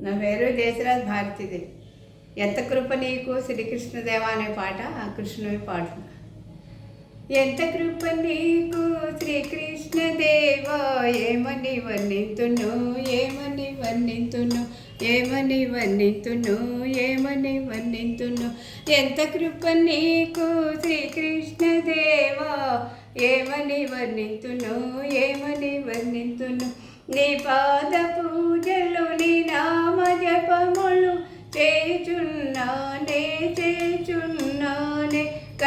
నా పేరు దేశరాజ్ భారతిది. ఎంత కృప నీకు శ్రీకృష్ణదేవ అనే పాట? కృష్ణుని పాడుతున్నా ఎంత కృప నీకు శ్రీకృష్ణదేవ? ఏమని వర్ణితును? ఏమని వర్ణితును? ఏమని వర్ణితును? ఏమని వర్ణితును? ఎంత కృప నీకు శ్రీకృష్ణదేవ? ఏమని వర్ణితును? ఏమని వర్ణితును? నీ పా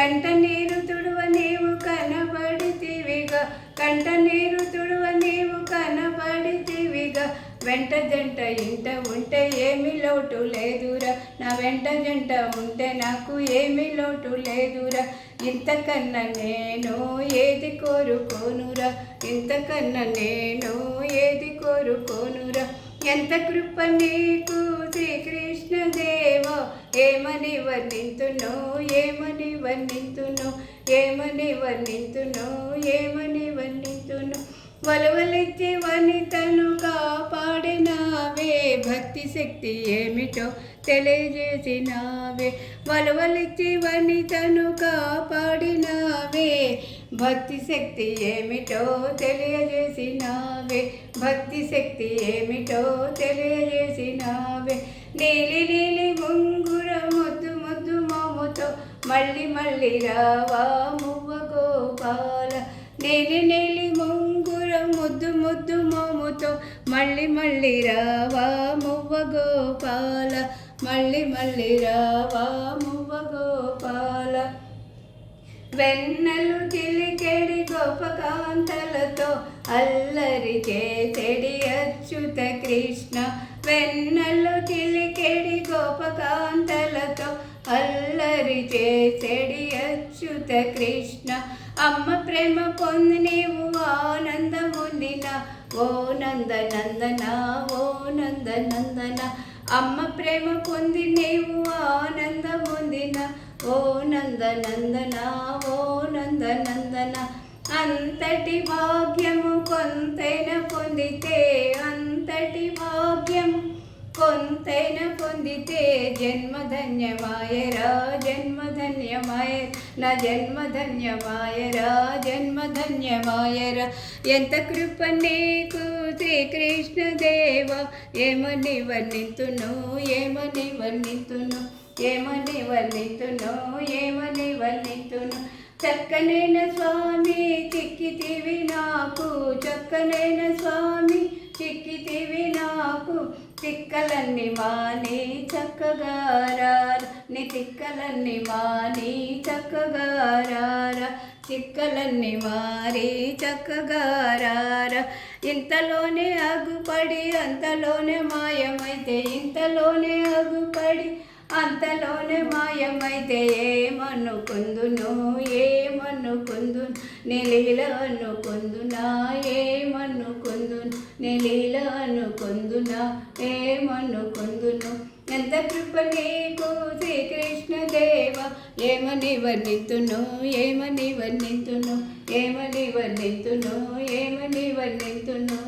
కంట నీరు తుడువ నీవు కనబడితివిగా. కంట నీరు తుడువ నీవు కనబడితివిగా. వెంట జంట ఇంట ఉంటే ఏమి లోటు లేదురా. నా వెంట జంట ఉంటే నాకు ఏమి లోటు లేదురా. ఇంతకన్నా నేను ఏది కోరుకోనురా? ఇంతకన్నా నేను ఏది కోరుకోనురా? ఎంత కృప నీకు శ్రీకృష్ణదే ఏమని వర్ణింతును ఏమని వర్ణింతును ఏమని వర్ణింతును ఏమని వర్ణింతును వలవలెత్తి వనితను కాపాడినావే భక్తి శక్తి ఏమిటో తెలియజేసినావే. వలవలెత్తి వనితను కాపాడినావే భక్తి శక్తి ఏమిటో తెలియజేసినావే. భక్తి శక్తి ఏమిటో తెలియజేసినావే. నీలి మళ్ళీ మళ్ళీ రావా మువ్వ గోపాల. నీలి నీలి ముంగుర ముద్దు ముద్దు మోముతో మళ్ళీ మళ్ళీ రావా మువ్వ గోపాల. మళ్ళీ మళ్ళీ రావా మువ్వ గోపాల. వెన్నెలు చిలికెడి గోపకాంతలతో అల్లరి చేసెడి అచ్యుత కృష్ణ. వెన్నెలు చిలికెడి గోపకాంతలతో అల్లరి చేసెడి అచ్యుత కృష్ణ. అమ్మ ప్రేమ పొంది నీవు ఆనందముందిన. ఓ నంద నందన ఓ నంద నందన అమ్మ ప్రేమ పొంది నీవు ఆనందముందిన. ఓ నంద నందన ఓ నంద నందన అంతటి భాగ్యము కొంతైన పొందితే అంతటి భాగ్యము పొందితే జన్మధన్యమాయరా జన్మధన్యమాయ నా జన్మధన్యమాయరా జన్మధన్యమాయరా ఎంత కృప నీకు శ్రీకృష్ణదేవ ఏమని వర్ణితును ఏమని వర్ణితును ఏమని వర్ణితును ఏమని వర్ణితును చక్కనైన స్వామి చిక్కితివి నాకు చక్కనైన స్వామి చిక్కితివి నాకు తిక్కలన్నీ మాని చక్కగా రార నీ తిక్కలన్నీ మాని చక్కగా రార చిక్కలన్నీ మారి చక్కగా ఇంతలోనే అగుపడి అంతలోనే మాయమైతే ఇంతలోనే అగుపడి అంతలోనే మాయమైతే ఏమనుకుందును ఏమనుకుందు నెలీల అనుకుందునా ఏమనుకుందును నెలీల అనుకుందునా ఏమనుకుందును? ఎంత కృప నీకు శ్రీకృష్ణదేవ ఏమని వర్ణితును ఏమని వర్ణితును ఏమని వర్ణితును ఏమని వర్ణితును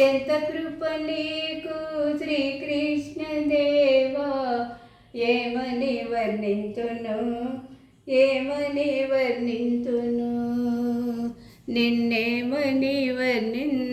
ఎంత కృప నీకు శ్రీకృష్ణదేవ ఏమని వర్ణింతును? ఏమని వర్ణింతును? నిన్నేమని వర్ణింతును